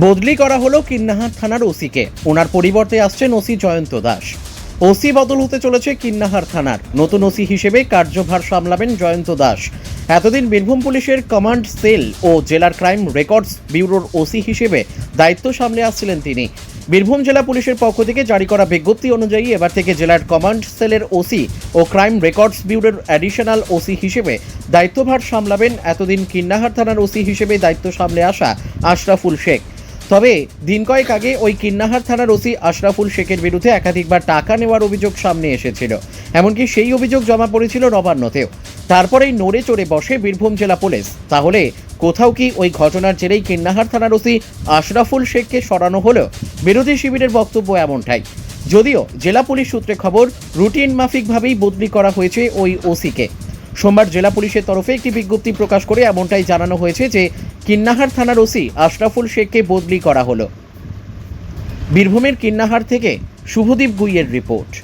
বদলি করা হলো কিন্নাহার থানার ওসিকে। ওনার পরিবর্তে আসছেন ওসি জয়ন্ত দাস। ওসি বদল হতে চলেছে কিন্নাহার থানার। নতুন ওসি হিসেবে কার্যভার সামলাবেন জয়ন্ত দাস। এতদিন বীরভূম পুলিশের কমান্ড সেল ও জেলার ক্রাইম রেকর্ডস ব্যুরোর ওসি হিসেবে দায়িত্ব সামলে আসছিলেন তিনি। বীরভূম জেলা পুলিশের পক্ষ থেকে জারি করা বিজ্ঞপ্তি অনুযায়ী এবার থেকে জেলার কমান্ড সেলের ওসি ও ক্রাইম রেকর্ডস ব্যুরোর অ্যাডিশনাল ওসি হিসেবে দায়িত্বভার সামলাবেন এতদিন কিন্নাহার থানার ওসি হিসেবে দায়িত্ব সামলে আসা আশরাফুল শেখ। তবে দিন কয়েক আগে ওই কিন্নাহার থানার ওসি আশরাফুল শেখের বিরুদ্ধে একাধিকবার টাকা নেওয়ার অভিযোগ সামনে এসেছিল। এমনকি সেই অভিযোগ জমা পড়েছিল নবান্নতেও। তারপরেই নড়ে চড়ে বসে বীরভূম জেলা পুলিশ। তাহলে কোথাও কি ওই ঘটনার জেরেই কিন্নাহার থানার ওসি আশরাফুল শেখকে সরানো হলেও বিরোধী শিবিরের বক্তব্য এমনটাই। যদিও জেলা পুলিশ সূত্রে খবর, রুটিন মাফিকভাবেই বদলি করা হয়েছে ওই ওসিকে। সোমবার জেলা পুলিশের তরফে একটি বিজ্ঞপ্তি প্রকাশ করে এমনটাই জানানো হয়েছে যে কিন্নাহার থানার ওসি আশরাফুল শেখকে বদলি করা হলো। বীরভূমের কিন্নাহার থেকে শুভদীপ গুইয়ের রিপোর্ট।